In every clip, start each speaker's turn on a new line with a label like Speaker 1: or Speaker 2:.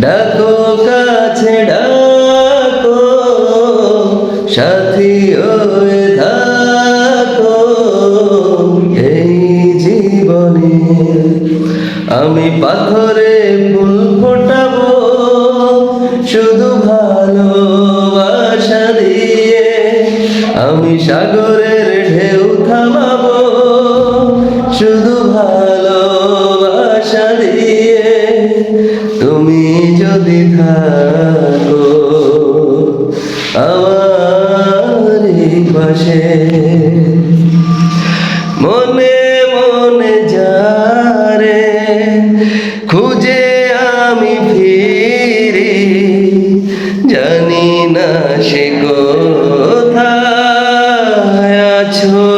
Speaker 1: ডাকো কাছে, ডাকো। সাথী হয়ে থাকো। এই জীবনে আমি পাথরে ফুল ফোটাবো। শুধু ভালোবাসা দিয়ে আমি সাগরের ঢেউ থামাবো। শুধু ভালোবাসা দিয়ে তুমি যদি থাকো আমারই পাশে মনে মনে যারে খুঁজে আমি ফিরি, জানি না সে কোথায় আছো।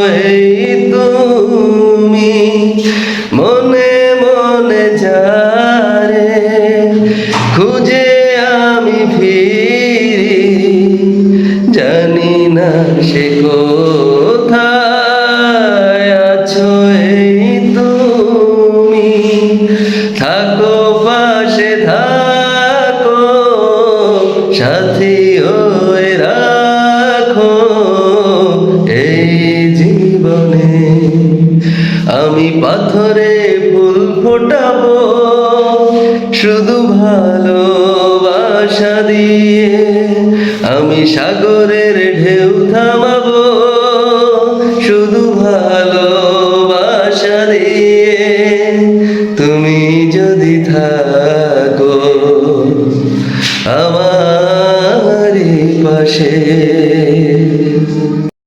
Speaker 1: সে কোথায় আছো তুমি? থাকো পাশে, থাকো, সাথী হয়ে রাখো এই জীবনে। আমি পাথরে ফুল ফোটাবো, শুধু ভালোবাসা দিয়ে। সাগরের ঢেউ থামাবো শুধু ভালোবাসা দিয়ে। তুমি যদি থাকো আমার পাশে।